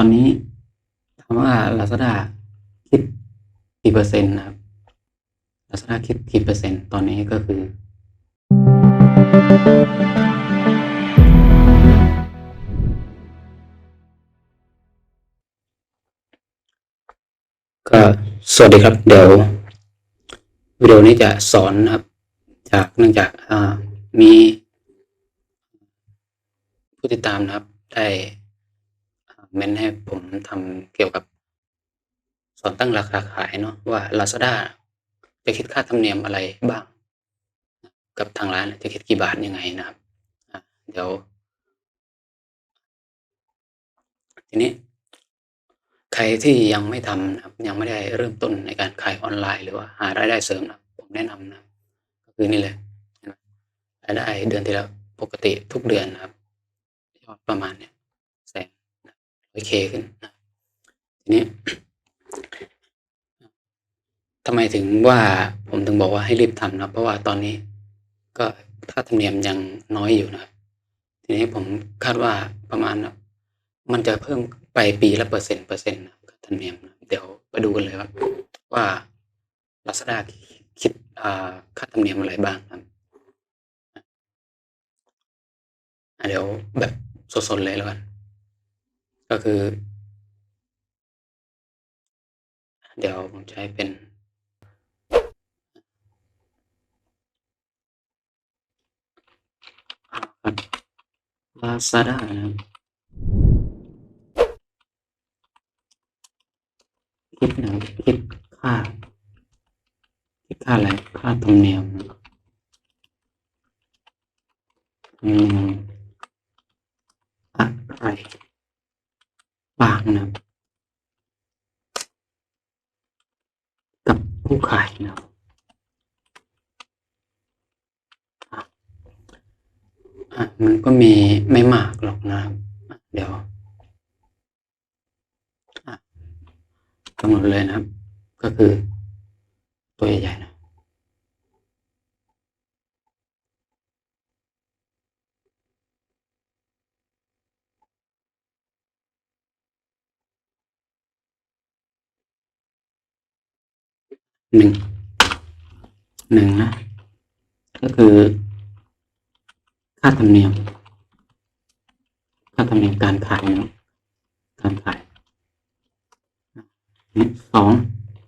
ตอนนี้ถามว่า Lazada คิดกี่เปอร์เซ็นต์นะครับ Lazada คิดกี่เปอร์เซ็นต์ตอนนี้ก็คือ ก็สวัสดีครับ เดี๋ยววิดีโอนี้จะสอนนะครับ จากเนื่องจากมีผู้ติดตามนะครับ ได้ เมนให้ผมทำเกี่ยวกับสอนตั้งราคาขายเนาะว่า Lazada จะคิดค่าธรรมเนียมอะไรบ้าง กับทางร้านจะคิดกี่บาทยังไงนะครับเดี๋ยว ทีนี้ ใครที่ยังไม่ทำนะครับ ยังไม่ได้เริ่มต้นในการขายออนไลน์ หรือว่าหารายได้เสริมนะผมแนะนำนะก็คือนี่เลยเห็นไหมรายได้เดือนที่แล้วปกติทุกเดือนนะครับยอดประมาณเนี่ย เคขึ้นทีนี้ทำไมถึงว่าผมถึงบอกว่าให้รีบทำนะเพราะว่าตอนนี้ ก็ค่าธรรมเนียมยังน้อยอยู่นะทีนี้ผมคาดว่าประมาณนะมันจะเพิ่มไปปีละเปอร์เซ็นต์เปอร์เซ็นต์นะค่าธรรมเนียมนะเดี๋ยวไปดูกันเลยครับว่า Lazada คิดค่าธรรมเนียมอะไรบ้างครับอะเดี๋ยวแบบสดๆเลยแล้วกัน ก็คือ เดี๋ยวผมจะให้เป็นครับ Lazada นะครับคิดนะครับคิดค่าคิดค่าอะไร ค่าธรรมเนียมนะครับอืมอะไร บางนะครับกับผู้ขายนะครับอะมันก็มีไม่มากหรอกนะครับ เดี๋ยวกำหนดเลยนะครับ ก็คือตัวใหญ่ หนึ่งหนึ่งนะ ก็คือ ค่าธรรมเนียม ค่าธรรมเนียมการขายนะการขายสอง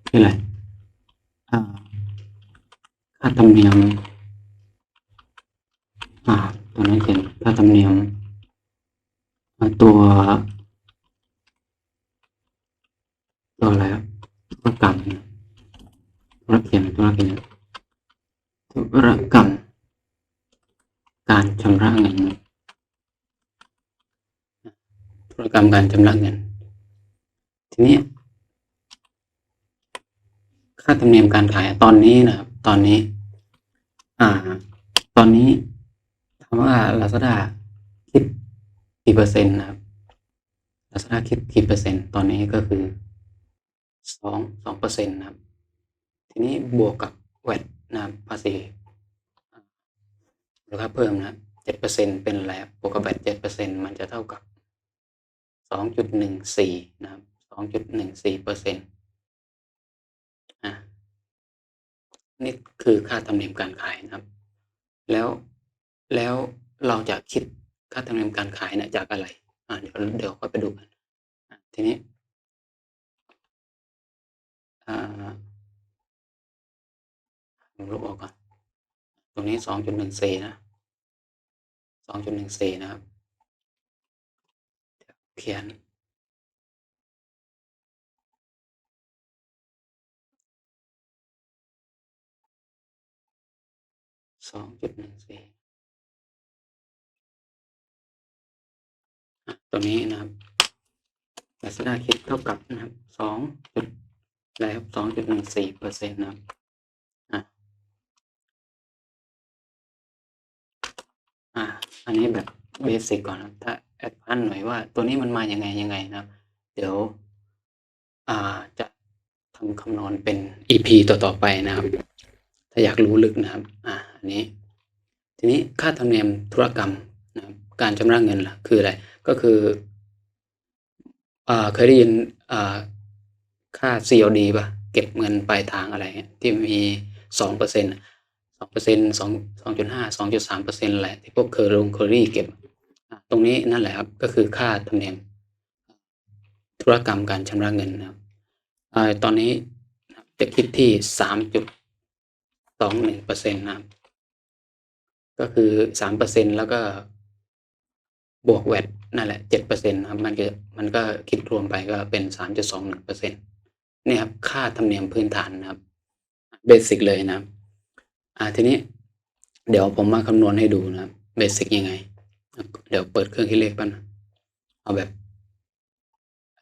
คืออะไรค่าธรรมเนียม อ่า ตัวนั้นเขียนค่าธรรมเนียม ตัวตัวอะไรครับธุรกรรมน ธุรเขียนธุรเขียนธุรกรรม การชำระเงินธุรกรรมการชำระเงิน ทีนี้ ค่าธรรมเนียมการขายตอนนี้นะครับ ตอนนี้ อ่า ตอนนี้ถามว่า Lazada คิดกี่เปอร์เซ็นต์นะครับ Lazada คิดกี่เปอร์เซ็นต์ ตอนนี้ก็คือสองสองเปอร์เซ็นต์นะครับ ทีนี้บวกกับแวดนะภาษีมูลค่าเพิ่มนะเจ็ดเปอร์เซ็นเป็นอะไรบบวกกับแบตเจ็ดเปอร์เซ็นมันจะเท่ากับสองจุดหนึ่งสี่นะสองจุดหนึ่งสี่เปอร์เซ็นต์อะนี่คือค่าธรรมเนียมการขายนะครับ แล้วแล้วเราจะคิดค่าธรรมเนียมการขายนี่ยจากอะไรอ่าเดี๋ยวเดี๋ยวค่อยไปดูกันทีนี้อ่า ลบออกก่อน ตรงนี้สองจุดหนึ่งสี่นะสองจุดหนึ่งสี่นะครับ เขียน สองจุดหนึ่งสี่ตัวนี้นะครับ Lazada คิดเท่ากับนะครับสองจุดอะไรครับสองจุดหนึ่งสี่เปอร์เซ็นต์นะครับ อะ อันนี้แบบเบสิกก่อนนะถ้าแอดวานหน่อยว่าตัวนี้มันมาอยังไงยังไงนะครับเดี๋ยวจะทำคำนวณเป็น EP ต่อๆไปนะครับ ถ้าอยากรู้ลึกนะครับ อ่าอันนี้ ทีนี้ค่าธรรมเนียมธุรกรรมนะครับการชำระเงินล่ะคืออะไร ก็คืออ่าเคยได้ยินอ่าค่า COD ป่ะ เก็บเงินปลายทางอะไรที่มีสองเปอร์เซ็นต์ สองเปอร์เซ็นสองสองจุดห้าสองจุดสามเปอร์เซ็นต์แหละที่พวกเคอร์ลงเคอรี่เก็บ ตรงนี้นั่นแหละครับก็คือค่าธรรมเนียมธุรกรรมการชำระเงินนะครับตอนนี้จะคิดที่สามจุดสองหนึ่งเปอร์เซ็นต์นะครับก็คือสามเปอร์เซ็นแล้วก็บวกแวดนั่นแหละเจ็ดเปอร์เซ็นต์ครับมันก็มันก็คิดรวมไปก็เป็นสามจุดสองหนึ่งเปอร์เซ็นต์นี่ครับค่าธรรมเนียมพื้นฐานนะครับเบสิกเลยนะครับ อ่าทีนี้ เดี๋ยวผมมาคำนวณให้ดูนะครับเบสิกยังไง เดี๋ยวเปิดเครื่องคิดเลขปั้นเอาแบบ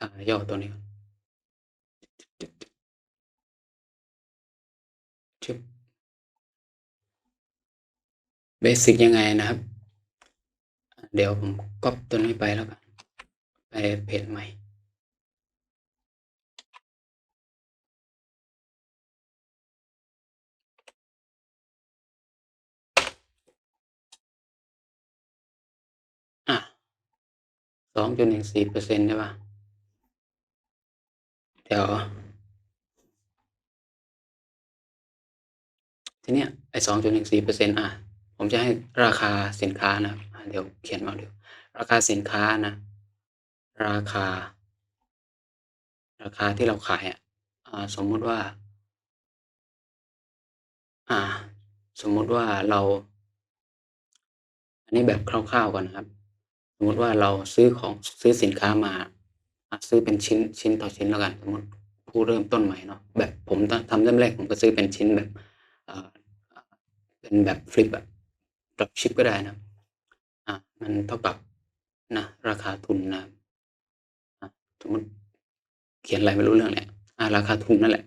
อ่าย่อตัวนี้ก่อนชึบเบสิกยังไงนะครับ เดี๋ยวผมก๊อปตัวนี้ไปแล้วกันไปเพจใหม่ องจุดหนึ่งสี่เปอร์เซ็นต์ใช่ป่ะเดี๋ยว ทีเนี้ยไอ้สองจุดหนึ่งสี่เปอร์เซ็นต์อะ ผมจะให้ราคาสินค้านะ เดี๋ยวเขียนมาเดี๋ยว ราคาสินค้านะ ราคา ราคาที่เราขายอะสมมุติว่า อ่า สมมุติว่าเรา อันนี้แบบคร่าวๆก่อนนะครับ สมมติว่าเราซื้อของซื้อสินค้ามาซื้อเป็นชิ้นชิ้นต่อชิ้นแล้วกันสมมติผู้เริ่มต้นใหม่เนาะแบบผมทำเริ่มแรกผมก็ซื้อเป็นชิ้นแบบเป็นแบบฟลิปอะดรอปชิปก็ได้นะอะมันเท่ากับนะราคาทุนนะสมมติเขียนอะไรไม่รู้เรื่องแหละอะราคาทุนนั่นแหละ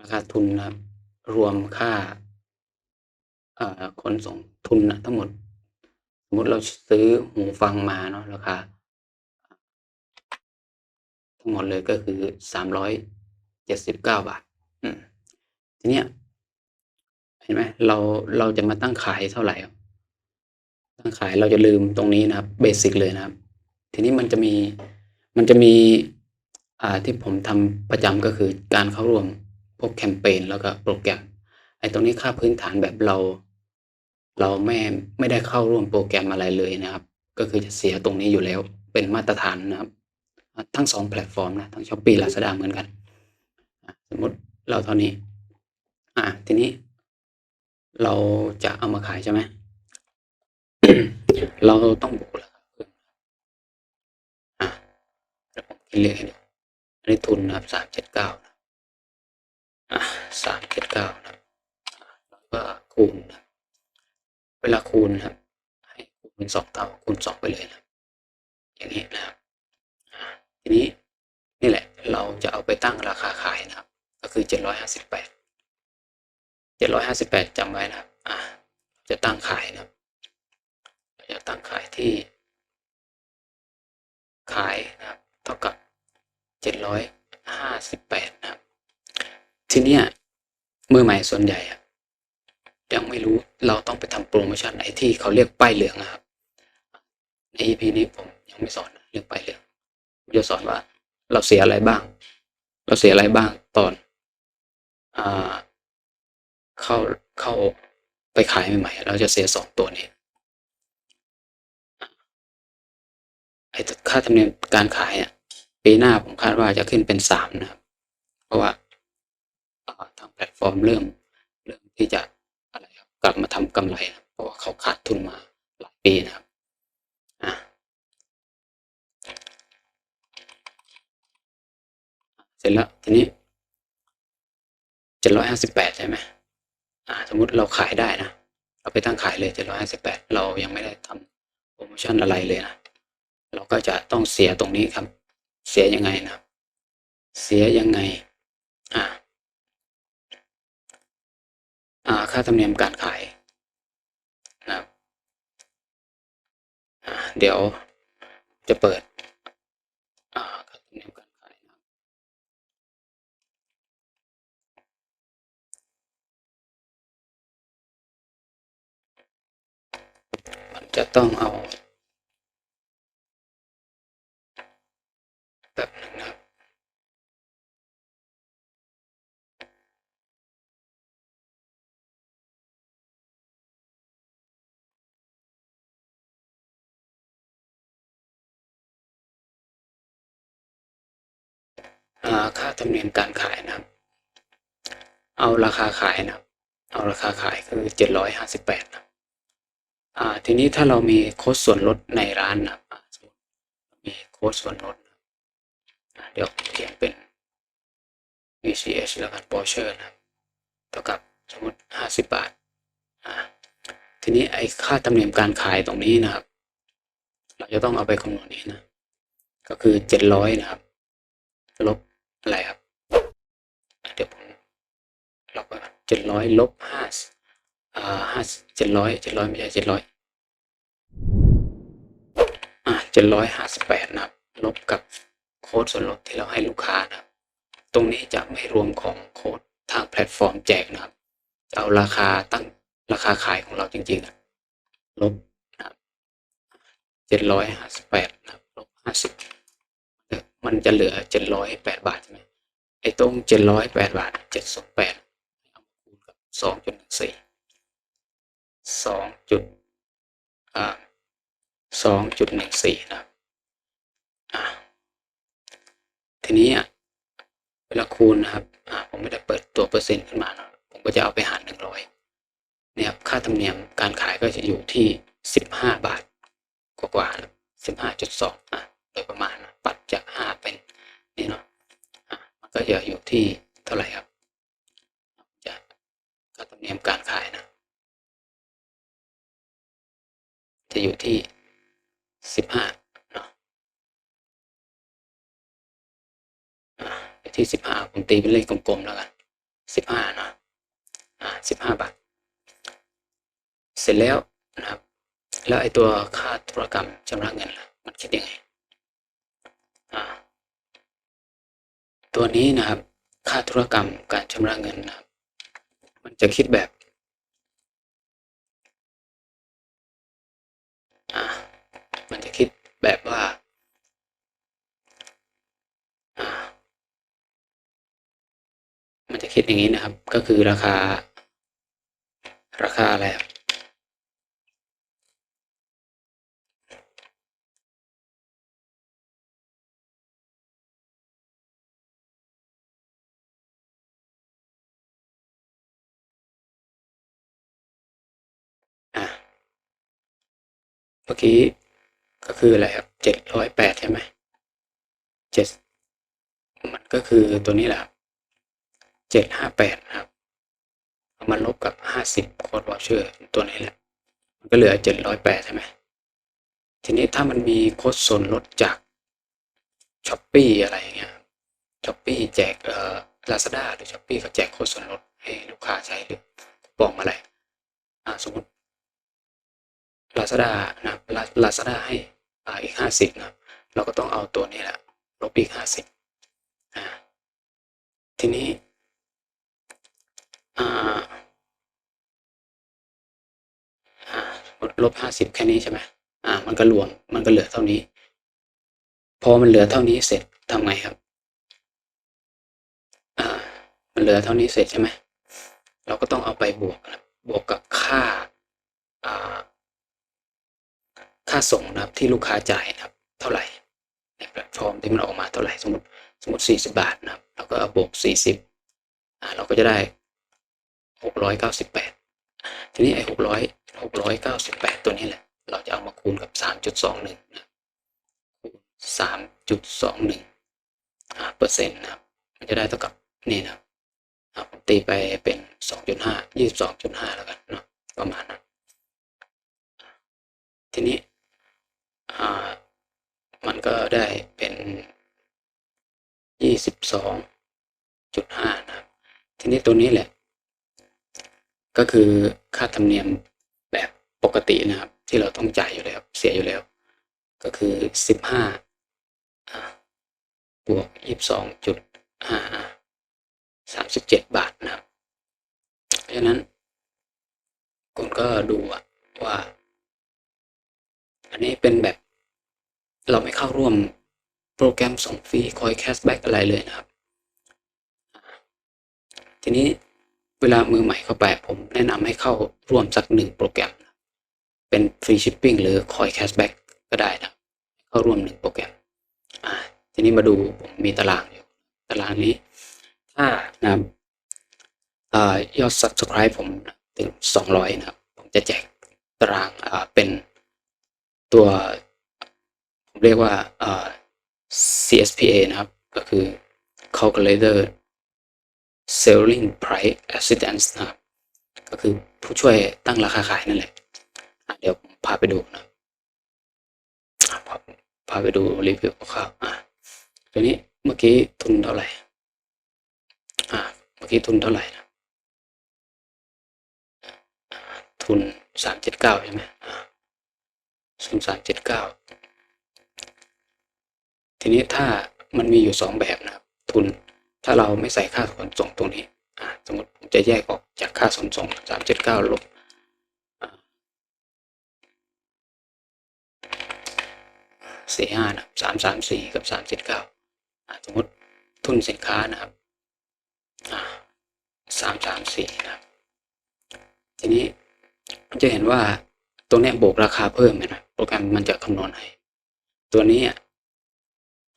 ราคาทุนนะรวมค่าอ่อขนส่งทุนนะทั้งหมด สมมติเราซื้อหูฟังมาเนาะราคาทั้งหมดเลยก็คือสามร้อยเจ็ดสิบเก้าบาทอืมทีเนี้ยเห็นไหมเราเราจะมาตั้งขายเท่าไหร่ตั้งขายเราจะลืมตรงนี้นะครับเบสิกเลยนะครับ ทีนี้มันจะมีมันจะมีอ่าที่ผมทำประจำก็คือการเข้าร่วมพวกแคมเปญแล้วก็โปรแกรมไอ้ตรงนี้ค่าพื้นฐานแบบเรา เราไม่ไม่ได้เข้าร่วมโปรแกรมอะไรเลยนะครับ ก็คือจะเสียตรงนี้อยู่แล้วเป็นมาตรฐานนะครับ ทั้งสองแพลตฟอร์มนะทั้งช้อปปี้ลาซาด้าเหมือนกัน สมมติเราเท่านี้ อ่าทีนี้ เราจะเอามาขายใช่ไหมเราต้องบวกราคาเพิ่มอะเดี๋ยวผมคิดเลขให้ดูอันนี้ทุนนะครับสามเจ็ดเก้าอะสามเจ็ดเก้านะแล้วก็คูณนะ เวลาคูณนะครับให้คูณเป็นสองเท่าคูณสองไปเลยนะอย่างนี้นะครับทีนี้นี่แหละเราจะเอาไปตั้งราคาขายนะครับ ก็คือเจ็ดร้อยห้าสิบแปดเจ็ดร้อยห้าสิบแปดจำไว้นะครับอ่าจะตั้งขายนะครับจะตั้งขายที่ ขายนะครับเท่ากับเจ็ดร้อยห้าสิบแปดนะครับ ทีเนี้ยมือใหม่ส่วนใหญ่ ยังไม่รู้เราต้องไปทำโปรโมชั่นไหนที่เขาเรียกป้ายเหลืองนะครับ ใน EP นี้ผมยังไม่สอนเรื่องป้ายเหลืองผมจะสอนว่า เราเสียอะไรบ้าง เราเสียอะไรบ้างตอนอ่าเข้าเข้าไปขายใหม่ๆเราจะเสียสองตัวนี้ไอ้ค่าธรรมเนียมการขายอะปีหน้าผมคาดว่าจะขึ้นเป็นสามนะครับ เพราะว่าทางแพลตฟอร์มเริ่มเริ่มที่จะ กลับมาทำกำไรนะเพราะว่าเขาขาดทุนมาหลายปีนะครับเสร็จแล้วทีนี้เจ็ดร้อยห้าสิบแปดใช่ไหมอ่า สมมุติเราขายได้นะ เราไปตั้งขายเลยเจ็ดร้อยห้าสิบแปดเรายังไม่ได้ทำโปรโมชั่นอะไรเลยนะ เราก็จะต้องเสียตรงนี้ครับ เสียยังไงนะครับเสียยังไง อ่า อ่า ค่าธรรมเนียมการขายนะครับเดี๋ยวจะเปิดค่าธรรมเนียมการขายนะครับมันจะต้องเอาป๊บนึงนะครับ ค่าธรรมเนียมการขายนะครับ เอาราคาขายนะครับ เอาราคาขายคือเจ็ดร้อยห้าสิบแปดนะอ่าทีนี้ถ้าเรามีโค้ดส่วนลดในร้านนะครับสมมติมีโค้ดส่วนลดเดี๋ยวเขียนเป็น VCH แล้วกัน voucher นะครับเท่ากับสมมติห้าสิบบาทอ่าทีนี้ไอ้ค่าธรรมเนียมการขายตรงนี้นะครับ เราจะต้องเอาไปคำนวณนี้นะ ก็คือเจ็ดร้อยนะครับ ลบ อะไรครับ เดี๋ยวผมลบไปเจ็ดร้อยลบห้าอ่าห้าเจ็ดร้อยเจ็ดร้อยไม่ใช่เจ็ดร้อยอ่าเจ็ดร้อยห้าสิบแปดนะครับ ลบกับโค้ดส่วนลดที่เราให้ลูกค้านะครับ ตรงนี้จะไม่รวมของโค้ดทางแพลตฟอร์มแจกนะครับ จะเอาราคาตั้งราคาขายของเราจริงๆอะลบนะครับเจ็ดร้อยห้าสิบแปดนะครับลบห้าสิบ มันจะเหลือเจ็ดร้อยแปดบาทใช่ไหมไอ้ตรงเจ็ดร้อยแปดบาทเจ็ดสองแปดเอามาคูณกับสองจุดหนึ่งสี่สองจุดอ่าสองจุดหนึ่งสี่นะอ่าทีนี้อะเวลาคูณนะครับอ่าผมไม่ได้เปิดตัวเปอร์เซ็นต์ขึ้นมานะผมก็จะเอาไปหารหนึ่งร้อยเนี่ยครับค่าธรรมเนียมการขายก็จะอยู่ที่สิบห้าบาท กว่าๆสิบห้าจุดสองอะ ประมาณนะปัดจากห้าเป็นนี่เนาะมันก็จะอยู่ที่เท่าไหร่ครับจะค่าธรรมเนียมการขายนะ จะอยู่ที่สิบห้าเนาะอะอยู่ที่สิบห้าผมตีเป็นเลขกลมๆแล้วกันสิบห้าเนาะอ่าสิบห้าบาท เสร็จแล้วนะครับ แล้วไอ้ตัวค่าธุรกรรมชำระเงินล่ะ มันคิดยังไง อ่า ตัวนี้นะครับ ค่าธุรกรรมการชำระเงินนะครับ มันจะคิดแบบอ่ามันจะคิดแบบว่าอ่ามันจะคิดอย่างนี้นะครับ ก็คือราคา ราคาอะไรครับ อะเมื่อกี้ก็คืออะไรครับเจ็ดร้อยแปดใช่ไหมเจ็ดมันก็คือตัวนี้แหละเจ็ดห้าแปดครับเอามาลบกับห้าสิบโค้ดวอชเชอร์ตัวนี้แหละ มันก็เหลือเจ็ดร้อยแปดใช่ไหมทีนี้ถ้ามันมีโค้ดส่วนลดจากช้อปปี้อะไรเงี้ยช้อปปี้แจกเอ่อลาซาด้าหรือช้อปปี้เขาแจกโค้ดส่วนลดให้ลูกค้าใช้หรือคูปองอะไรอ่าสมมติ ลาซาด้านะครับลาซาด้าให้อีกห้าสิบนะครับเราก็ต้องเอาตัวนี้แหละลบอีกห้าสิบอ่าทีนี้อ่าอ่าลบห้าสิบแค่นี้ใช่ไหมอ่า มันก็รวม มันก็เหลือเท่านี้ พอมันเหลือเท่านี้เสร็จทำไงครับ อ่า มันเหลือเท่านี้เสร็จใช่ไหม เราก็ต้องเอาไปบวกนะครับบวกกับค่า อ่า ค่าส่งนะครับที่ลูกค้าจ่ายนะครับ เท่าไหร่ในแพลตฟอร์มที่มันออกมาเท่าไหร่สมมติสมมติสี่สิบาทนะครับเราก็เอาบวกสี่สิบอ่าเราก็จะได้หกร้อยเก้าสิบแปดทีนี้ไอ้หกร้อยหกร้อยเก้าสิบแปดตัวนี้แหละ เราจะเอามาคูณกับสามจุดสองหนึ่งนะคูณสามจุดสองหนึ่งเปอร์เซ็นต์นะครับมันจะได้เท่ากับนี่นะครับอ่าผมตีไปเป็นสองจุดห้ายี่สิบสองจุดห้าแล้วกันเนาะประมาณนั้นทีนี้ มันก็ได้เป็นยี่สิบสองจุดห้านะครับ ทีนี้ตัวนี้แหละ ก็คือค่าธรรมเนียมแบบปกตินะครับ ที่เราต้องจ่ายอยู่แล้ว เสียอยู่แล้ว ก็คือสิบห้าบวกยี่สิบสองจุดห้าสามสิบเจ็ดบาทนะครับ เพราะฉะนั้นคุณก็ดูว่า อันนี้เป็นแบบ เราไม่เข้าร่วมโปรแกรมส่งฟรีคอยแคชแบ็กอะไรเลยนะครับ ทีนี้เวลามือใหม่เข้าไป ผมแนะนำให้เข้าร่วมสักหนึ่งโปรแกรม เป็นฟรีชิปปิ้งหรือคอยแคชแบ็กก็ได้นะเข้าร่วมหนึ่งโปรแกรมทีนี้มาดูผมมีตารางอยู่ตารางนี้ ถ้านะครับอยอด subscribe ผมถึงสองร้อยนะครับ ผมจะแจกตารางเป็น ตัวเรียกว่า CSPA นะครับ ก็คือ calculator selling price assistance นะครับ ก็คือผู้ช่วยตั้งราคาขายนั่นแหละะเดี๋ยวผมพาไปดูนะพาพาไปดูรีวิวคร่าวๆอะตัวนี้เมื่อกี้ทุนเท่าไหร่ อะเมื่อกี้ทุนเท่าไหร่นะ ทุนสามเจ็ดเก้าใช่ไหมอะ ทุนสามเจ็ดเก้าทีนี้ถ้ามันมีอยู่สองแบบนะครับ ทุนถ้าเราไม่ใส่ค่าขนส่งตรงนี้สมมติผมจะแยกออกจากค่าขนส่งสามเจ็ดเก้าลบสี่ห้านะสามสามสี่กับสามเจ็ดเก้าสมมติทุนสินค้านะครับสามสามสี่นะครับ ทีนี้จะเห็นว่า ตรงนี้บวกราคาเพิ่มเห็นะโปรแกรมมันจะคำนวณให้ ตัวนี้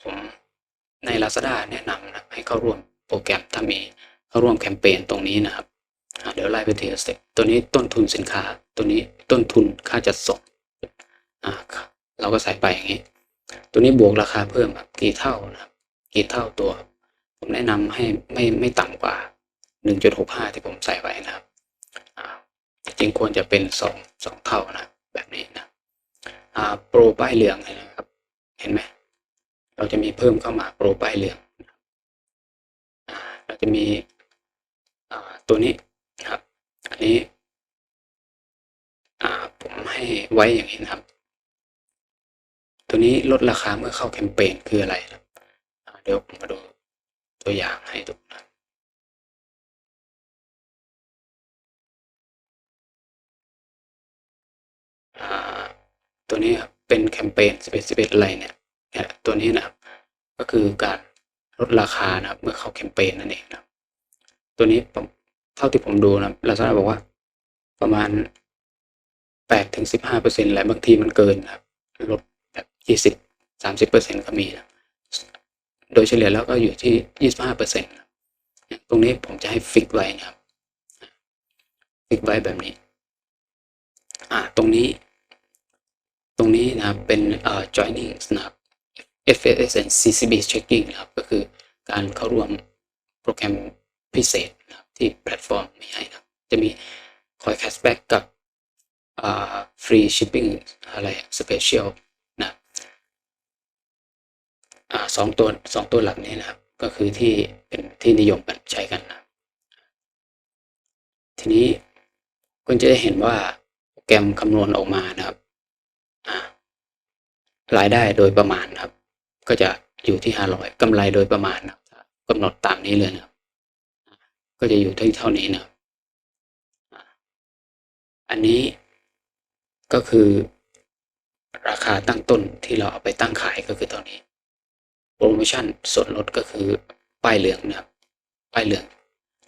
ผมใน Lazada แนะนำนะให้เข้าร่วมโปรแกรมถ้ามีเข้าร่วมแคมเปญตรงนี้นะครับเดี๋ยวไล่ไปทีละสเต็ปตัวนี้ต้นทุนสินค้า ตัวนี้ต้นทุนค่าจัดส่งเราก็ใส่ไปอย่างนี้ ตัวนี้บวกราคาเพิ่มครับกี่เท่านะกี่เท่าตัว ผมแนะนำให้ไม่ไม่ต่ำกว่า 1.65 ที่ผมใส่ไว้นะครับ จริงควรจะเป็นสองสองเท่านะ แบบนี้นะโปรป้ายเหลืองนะครับ เห็นไหมเราจะมีเพิ่มเข้ามาโปรป้ายเหลืองเราจะมีตัวนี้นะครับ อันนี้อ่ผมให้ไว้อย่างนี้นะครับ ตัวนี้ลดราคาเมื่อเข้าแคมเปญคืออะไระเดี๋ยวผมมาดูตัวอย่างให้ดูนะ ตัวนี้เป็นแคมเปญ11 11อะไรเนี่ยเนี่ยตัวนี้นะครับก็คือการลดราคานะครับ เมื่อเข้าแคมเปญนั่นเองนะตัวนี้ผมเท่าที่ผมดูนะลาซาด้าบอกว่าประมาณ8ถึง15เปอร์เซ็นต์และบางทีมันเกินครับลดแบบ20 30เปอร์เซ็นต์ก็มีนะโดยเฉลี่ยแล้วก็อยู่ที่ 25เปอร์เซ็นต์ตรงนี้ผมจะให้ฟิกไว้นะครับ ฟิกไว้แบบนี้ อ่า ตรงนี้ ตรงนี้นะครับเป็นเอ่อ joining นะครับ FAS and CCB checking นะครับก็คือการเข้าร่วมโปรแกรมพิเศษนะครับที่แพลตฟอร์มมีให้นะครับจะมีคอยแคชแบ็กกับอ่า free shipping อะไร special นะอ่าสองตัวสองตัวหลักนี้นะครับ ก็คือที่เป็นที่นิยมกันใช้กันนะทีนี้คุณจะได้เห็นว่าโปรแกรมคำนวณออกมานะครับ รายได้โดยประมาณครับ ก็จะอยู่ที่ห้าร้อยกำไรโดยประมาณนะครับกำหนดตามนี้เลยนะครับก็จะอยู่ที่เท่านี้นะครับอันนี้ก็คือราคาตั้งต้นที่เราเอาไปตั้งขายก็คือเท่านี้ โปรโมชั่นส่วนลดก็คือป้ายเหลืองนะครับป้ายเหลือง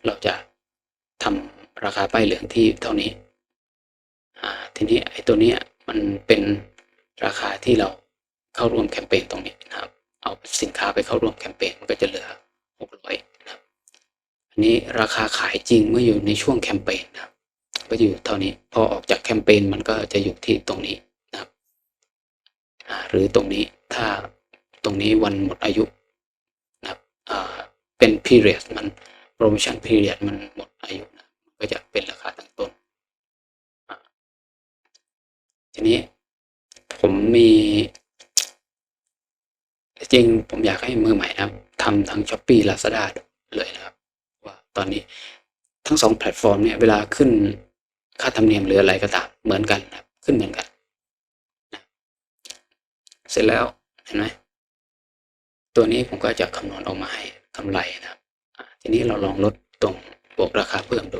เราจะทำราคาป้ายเหลืองที่เท่านี้อ่าทีนี้ไอ้ตัวนี้มันเป็นราคาที่เรา เข้าร่วมแคมเปญตรงนี้นะครับ เอาสินค้าไปเข้าร่วมแคมเปญมันก็จะเหลือหกร้อยนะครับ อันนี้ราคาขายจริงเมื่ออยู่ในช่วงแคมเปญนะครับก็อยู่เท่านี้ พอออกจากแคมเปญมันก็จะอยู่ที่ตรงนี้นะครับ หรือตรงนี้ถ้าตรงนี้วันหมดอายุนะครับเป็น period มัน promotion period มันหมดอายุนะก็จะเป็นราคาตั้งต้น ทีนี้ผมมี จริงผมอยากให้มือใหม่นะครับทำทั้ง Shopee Lazada เลยนะครับว่าตอนนี้ทั้งสองแพลตฟอร์มเนี่ยเวลาขึ้นค่าธรรมเนียมหรืออะไรก็ตามเหมือนกันนะครับขึ้นเหมือนกันนะเสร็จแล้วเห็นไหมตัวนี้ผมก็จะคำนวณออกมาให้กำไรนะครับทีนี้เราลองลดตรงบวกราคาเพิ่มดู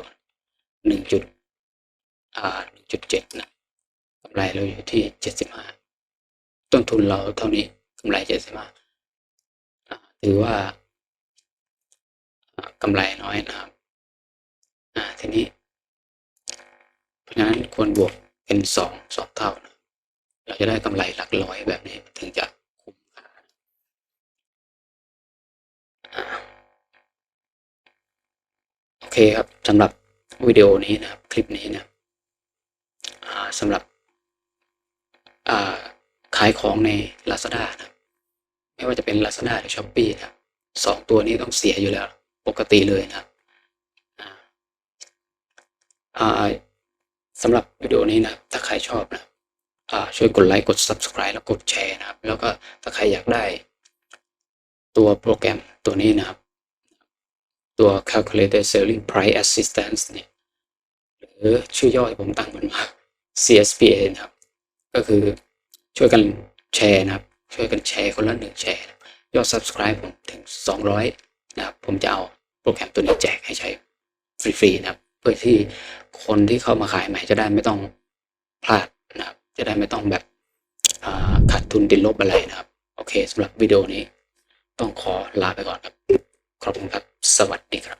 หนึ่งจุดอ่าหนึ่งจุดเจ็ดนะกำไรเราอยู่ที่เจ็ดสิบห้าต้นทุนเราเท่านี้กำไรเจ็ดสิบห้า ถือว่ากำไรน้อยนะครับทีนี้ เพราะฉะนั้นควรบวกเป็นสองสองเท่านะเราจะได้กำไรหลักร้อยแบบนี้ถึงจะคุ้มค่าโอเคครับสำหรับวิดีโอนี้นะครับ คลิปนี้นะสำหรับขายของใน Lazada นะ ไม่ว่าจะเป็น Lazada หรือ Shopee นะครับสองตัวนี้ต้องเสียอยู่แล้ว ปกติเลยนะครับสำหรับวิดีโอนี้นะถ้าใครชอบนะช่วยกดไลค์กด Subscribe แล้วกดแชร์นะครับ แล้วก็ถ้าใครอยากได้ ตัวโปรแกรมตัวนี้นะครับ ตัว Calculated Selling Price Assistance เนี่ยหรือชื่อย่อที่ผมตั้งมันมา CSPA นะครับ ก็คือช่วยกันแชร์นะครับ ช่วยกันแชร์คนละหนึ่งแชร์ ยอด Subscribe ผมถึง 200 นะครับ ผมจะเอาโปรแกรมตัวนี้แจกให้ใช้ฟรีๆนะครับ เพื่อที่คนที่เข้ามาขายใหม่จะได้ไม่ต้องพลาดนะครับ จะได้ไม่ต้องแบบขาดทุนติดลบอะไรนะครับ โอเคสำหรับวิดีโอนี้ต้องขอลาไปก่อนครับ ขอบคุณครับ สวัสดีครับ